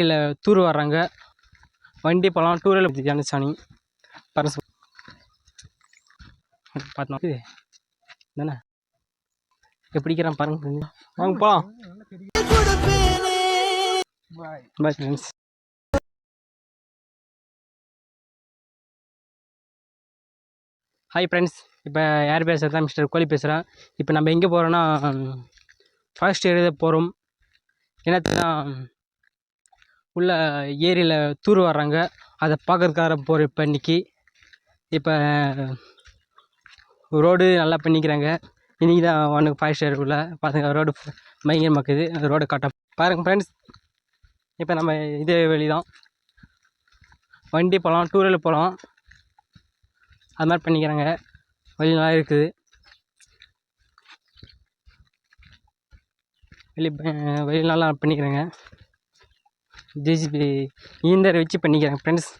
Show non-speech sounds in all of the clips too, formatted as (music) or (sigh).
வண்டியில் தூர் வர்றாங்க. வண்டி போகலாம் டூரில் ஜானிச்சானி பரசு பார்த்தோம் இது தானே எப்படிக்கிறான் பாருங்க வாங்க போகலாம் பாய் ஃப்ரெண்ட்ஸ் ஹாய் ஃப்ரெண்ட்ஸ் இப்போ யார் பேசுகிறதா தான் மிஸ்டர் கோலி பேசுகிறேன் இப்போ நம்ம எங்கே போகிறோன்னா ஃபாரஸ்ட் ஏரியா போகிறோம் என்னத்துனா உள்ள ஏரியில் தூர் வர்றாங்க. அதை பார்க்கறதுக்காக போகிறோம் இப்போ இன்றைக்கி இப்போ ரோடு நல்லா பண்ணிக்கிறாங்க. இன்றைக்கி தான் ஒன்று ஸ்டார் உள்ள பார்த்துங்க ரோடு பயங்கரமாக்குது அந்த ரோடு கட்ட பாருங்கள் ஃப்ரெண்ட்ஸ் இப்போ நம்ம இதே வழி தான் வண்டி போகலாம் டூ வீலர் போகலாம் அது மாதிரி பண்ணிக்கிறாங்க. வழி நல்லா இருக்குது. வெளி வழி நல்லா பண்ணிக்கிறாங்க. ஜேசிபி ஈந்தரை வச்சு பண்ணிக்கிறாங்க ஃப்ரெண்ட்ஸ்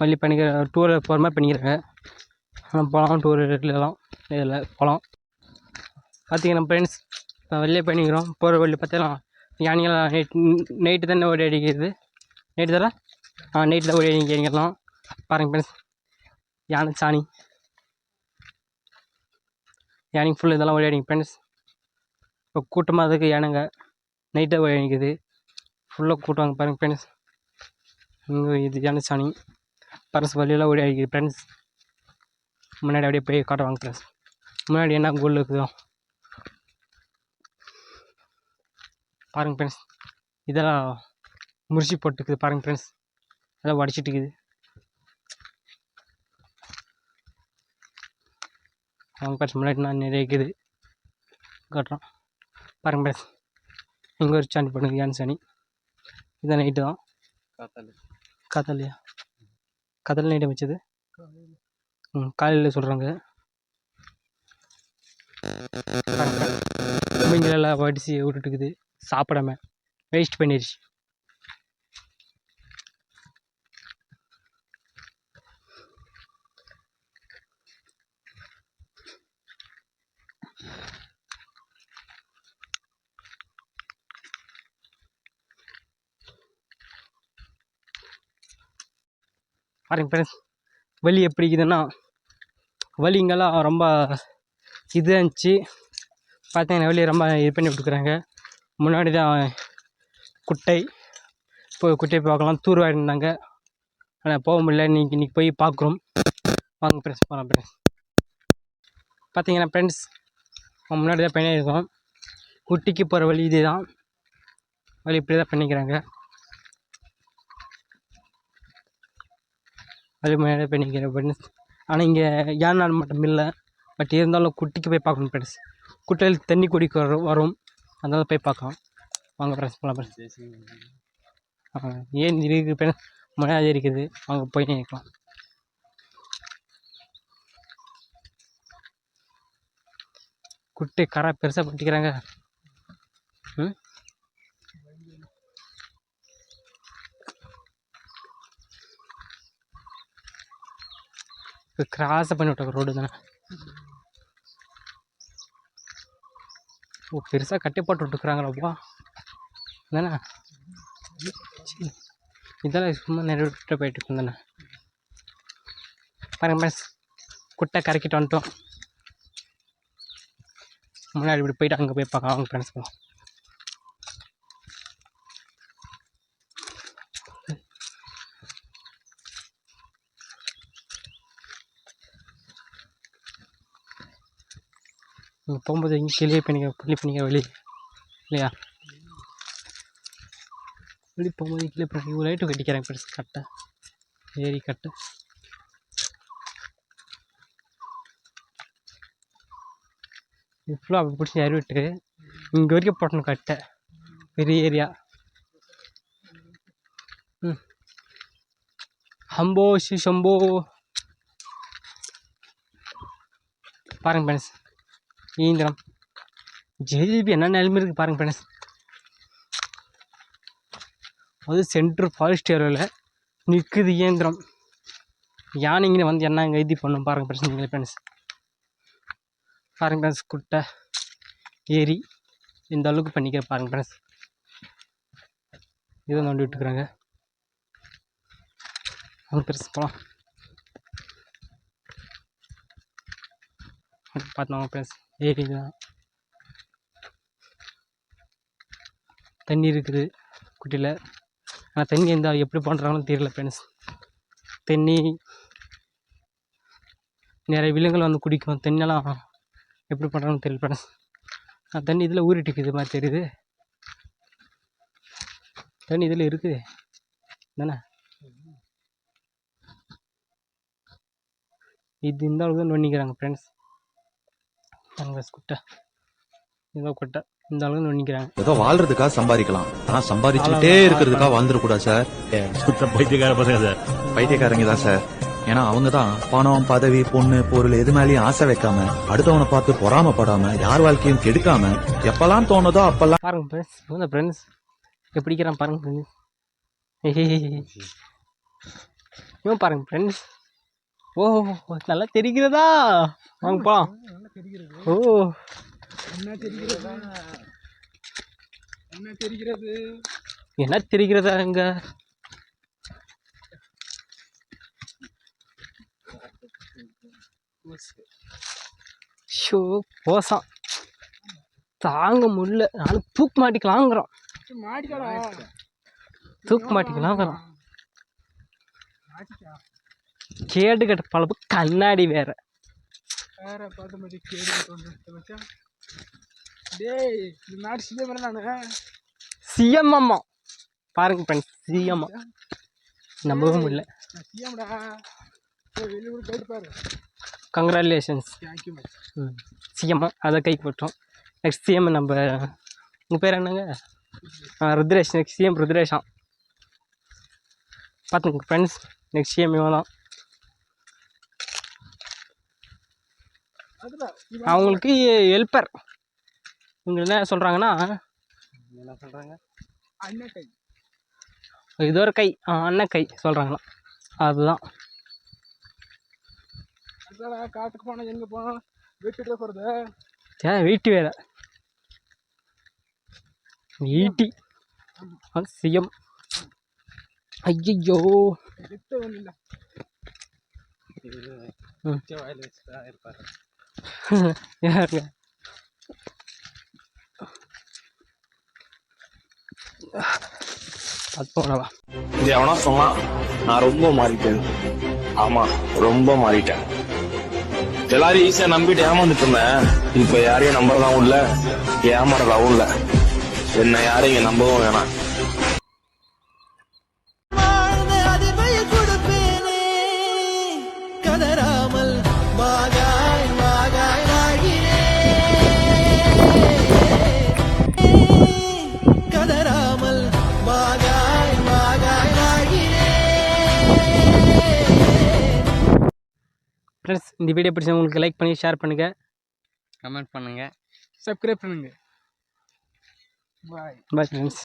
வழி பண்ணிக்கிற டூரில் போகிற மாதிரி பண்ணிக்கிறாங்க. ஆனால் போகலாம் டூர் எல்லாம் இதில் போகலாம் பார்த்தீங்கன்னா ஃப்ரெண்ட்ஸ் வெளியே பண்ணிக்கிறோம் போகிற வழி பார்த்தலாம் யானைகள்லாம் நைட் நைட்டு தானே ஓடி அடிக்கிறது? நைட்டு தானே? ஆ நைட்டு தான் ஓடி அடிக்கிறலாம். பாருங்கள் ஃப்ரெண்ட்ஸ் யானை சாணி. யானைக்கு ஃபுல் இதெல்லாம் ஓடி அடிங்க ஃப்ரெண்ட்ஸ் இப்போ கூட்டமாக இருக்குது யானைங்க. நைட்டாக ஓடி ஃபுல்லாக கூட்டம் பாருங்கள் ஃப்ரெண்ட்ஸ் இங்கே இது யானை சாணி. பரசு வழியெல்லாம் ஓடி அடிக்குது ஃப்ரெண்ட்ஸ் முன்னாடி அப்படியே போய் காட்டுவாங்க ஃப்ரெண்ட்ஸ் முன்னாடி என்ன கோல் இருக்குதோ. பாருங்கள் ஃப்ரெண்ட்ஸ் இதெல்லாம் முறிச்சு போட்டுக்குது பாருங்கள் ஃப்ரெண்ட்ஸ் அதெல்லாம் உடச்சிட்டு இருக்குது. அவங்க ஃப்ரெண்ட்ஸ் முன்னாடி நான் நிறைய இருக்குது காட்டுறோம் பாருங்கள். ஃப்ரெண்ட்ஸ் இங்கே ஒரு சாணி பண்ணுங்க யான் சாணி இதான் நைட்டு தான் காத்தாலையா? காத்தால நைட்டு வச்சது ம் காலையில் சொல்கிறாங்க இவங்களெல்லாம் வடிச்சு விட்டுட்டுக்குது சாப்பிடாம. வேஸ்ட் பண்ணிடுச்சு பாருங்க ஃப்ரெண்ட்ஸ் வலி எப்படி இருக்குதுன்னா வலிங்கெல்லாம் ரொம்ப இதாக இருந்துச்சு பார்த்தீங்கன்னா வெளியே ரொம்ப இது பண்ணி கொடுக்குறாங்க. முன்னாடி தான் குட்டை போய் குட்டை பார்க்கலாம். தூர் இருந்தாங்க ஆனால் போக முடியல. இன்னைக்கு இன்னைக்கு போய் பார்க்குறோம். வாங்க ஃப்ரெண்ட்ஸ் போகலாம் ஃப்ரெண்ட்ஸ் பார்த்தீங்கன்னா ஃப்ரெண்ட்ஸ் முன்னாடி தான் பண்ணியிருக்கோம். குட்டிக்கு போகிற வழி இது தான் வழி இப்படி தான் பண்ணிக்கிறாங்க. அது மேலே பண்ணிக்கிறேன் ஃப்ரெண்ட்ஸ் ஆனால் இங்கே யானை மட்டும் இல்லை பட் இருந்தாலும் குட்டிக்கு போய் பார்க்கணும் ஃப்ரெண்ட்ஸ் குட்டையில் தண்ணி குடிக்க வரும் வரும். அதனால போய் பார்க்கலாம். வாங்க ஃப்ரெண்ட்ஸ் போகலாம் ஃப்ரெண்ட்ஸ் ஏன் இருக்குது ஃப்ரெண்ட்ஸ் முன்னாடி இருக்குது. வாங்க போய் நிற்கலாம் குட்டை கரை பெருசாக பண்ணிக்கிறாங்க. கிராஸை பண்ணி விட்டாங்க ரோடு தானே. ஓ பெருசாக கட்டி போட்டு விட்டுக்குறாங்களப்பா தானே இதெல்லாம் சும்மா நிறைய விட்டு போயிட்டு இருக்கும் தானே பாருங்க மேஸ் குட்டை கரைக்கிட்டு வந்துட்டோம். முன்னாடி இப்படி போயிட்டு அங்கே போய் பார்க்கலாம் அவங்க ஃப்ரெண்ட்ஸ் போகலாம் நீங்கள் போகும்போது எங்கேயும் கிளியே பண்ணிக்க புள்ளி பண்ணிக்க வழி இல்லையா? வெளியே போகும்போது கிளியே பண்ணி இவ்வளோ லைட்டு கட்டிக்கிறேன் பெருசு கட்டை. ஏரி கட்டை. இது ஃபுல்லாக அப்படி பிடிச்சி அறிவிட்டு இங்கே வரைக்கும் போட்டணும் கட்டை. பெரிய ஏரியா. ம். ஹம்போ ஷி ஷம்போ. பாருங்க ஃப்ரெண்ட்ஸ் இயந்திரம். ஜேஜிபி என்ன நிலைமை இருக்குது பாருங்க ஃப்ரெண்ட்ஸ் அது சென்ட்ரு ஃபாரஸ்ட் ஏரியாவில் நிற்குது இயந்திரம். யானைங்கன்னு வந்து என்ன இது பண்ணும் பாருங்கள் ஃப்ரெண்ட்ஸ் நீங்களே ஃப்ரெண்ட்ஸ் பாருங்க ஃப்ரெண்ட்ஸ் குட்டை ஏரி இந்த அளவுக்கு பண்ணிக்கிற பாருங்க ஃப்ரெண்ட்ஸ் இதை நோண்டி விட்டுக்கிறாங்க அவங்க பெருசு போகலாம் பார்த்தோம் ஃப்ரெண்ட்ஸ் ஏரி தான். தண்ணி இருக்குது குட்டியில். ஆனால் தண்ணி எந்த எப்படி பண்ணுறாங்கன்னு தெரியல ஃப்ரெண்ட்ஸ் தண்ணி நிறைய விலங்குகள் வந்து குடிக்கும். தண்ணியெல்லாம் எப்படி பண்ணுறாங்கன்னு தெரியல ஃப்ரெண்ட்ஸ் தண்ணி இதில் ஊறிட்டு இருக்குது மாதிரி தெரியுது. தண்ணி இதில் இருக்குது. தானே இது இந்த அளவுக்கு தான் ஃப்ரெண்ட்ஸ் அங்கே குட்டை. இதோ குட்டை. இந்த அளவுக்கு நொண்டிக்கிறாங்க ஏதோ வாழ்றதுக்காக சம்பாதிக்கலாம். ஆனா சம்பாதிச்சுட்டே இருக்கிறதுக்காக வாழ்ந்துடக்கூடாது சார். சுத்த பைத்தியக்கார பசங்க சார். பைத்தியக்காரங்க தான் சார். ஏன்னா அவங்க தான் பணம் பதவி பொண்ணு பொருள் எது மேலயும் ஆசை வைக்காம அடுத்தவனை பார்த்து பொறாமப்படாம யார் வாழ்க்கையும் கெடுக்காம எப்பெல்லாம் தோணுதோ அப்பெல்லாம் பாருங்க ஃப்ரெண்ட்ஸ் இவங்க ஃப்ரெண்ட்ஸ் எப்படிக்கிறான் பாருங்க ஃப்ரெண்ட்ஸ் இவன் பாருங்க ஃப்ரெண்ட்ஸ் ஓ நல்லா தெரிகிறதா? வாங்க போலாம். ஓ. என்ன தெரிகிறது? என்ன தெரிகிறதா? இங்க? ஷோ போசான். தாங்க முடியல. நானும் தூக்கு மாட்டிக்கலாங்கிறோம். தூக்கு மாட்டிக்கலாங்கிறோம். மாட்டிக்கா? கேடு கட்ட பழப்பு கண்ணாடி வேற. வேற பார்த்து மாதிரி கேடு மச்சான் டேய் நாடு சிஎம் நானு? சிஎம் அம்மா பாருங்க ஃப்ரெண்ட்ஸ் சிஎம். நம்பவும் முடியல. நான் சிஎம்டா. வெளியே கூட கேட்டு பாரு. Congratulations thank you CM. அதை கைக்கு போட்டோம். நெக்ஸ்ட் சிஎம் நம்ம உங்கள் பேர் என்னங்க? ருத்ரேஷ். நெக்ஸ்ட் சிஎம் ருத்ரேஷாம் பார்த்துங்க ஃப்ரெண்ட்ஸ் நெக்ஸ்ட் சிஎம் இவன் தான் அவங்களுக்கு ஹெல்ப்பர் இவங்க என்ன சொல்கிறாங்கன்னா என்ன சொல்கிறாங்க அண்ணன் கை இது ஒரு கை. ஆ, அண்ணன் கை சொல்கிறாங்களாம் அதுதான். அதாடா காட்டுக்கு போனா எங்க போனா? வீட்டுக்குள்ள போறது? ஏன் வீட்டு வேலை. ஈட்டி சிஎம். ஐயோ ம். (laughs) யாருங்க? அது போனவா இது எவனா சொன்னா நான் ரொம்ப மாறிட்டேன். ஆமா ரொம்ப மாறிட்டேன். எல்லாரும் ஈஸியா நம்பிட்டு ஏமாந்துட்டு இருந்தேன் இப்ப யாரையும் நம்புறதாவும் இல்ல ஏமாறதாவும் இல்ல. என்ன யாரையும் நம்பவும் வேணாம். இந்த வீடியோ பிடிச்சா உங்களுக்கு லைக் பண்ணி ஷேர் பண்ணுங்கள் கமெண்ட் பண்ணுங்கள் சப்ஸ்கிரைப் பண்ணுங்க. பாய் பாய் ஃப்ரெண்ட்ஸ்